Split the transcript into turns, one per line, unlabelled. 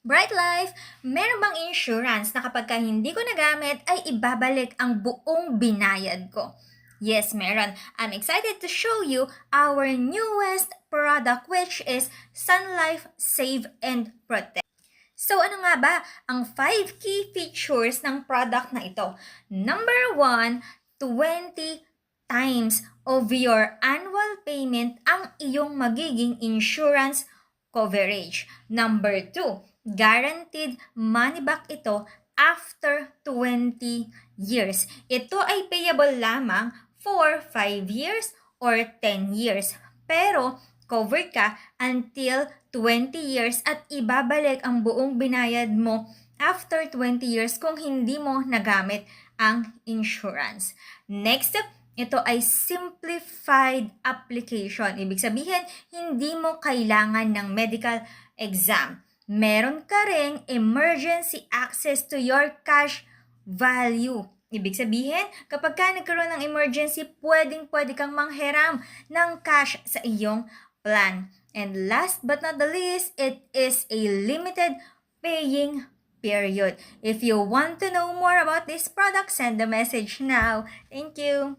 Bright Life, meron bang insurance na kapag ka hindi ko nagamit ay ibabalik ang buong binayad ko? Yes, meron. I'm excited to show you our newest product which is Sun Life Save and Protect. So ano nga ba ang 5 key features ng product na ito? Number 1, 20 times of your annual payment ang iyong magiging insurance coverage. Number 2, guaranteed money back ito after 20 years. Ito ay payable lamang for 5 years or 10 years. Pero covered ka until 20 years at ibabalik ang buong binayad mo after 20 years kung hindi mo nagamit ang insurance. Next, ito ay simplified application. Ibig sabihin, hindi mo kailangan ng medical exam. Meron ka ring emergency access to your cash value. Ibig sabihin, kapag ka nagkaroon ng emergency, pwedeng pwede kang manghiram ng cash sa iyong plan. And last but not the least, it is a limited paying period. If you want to know more about this product, send the message now. Thank you.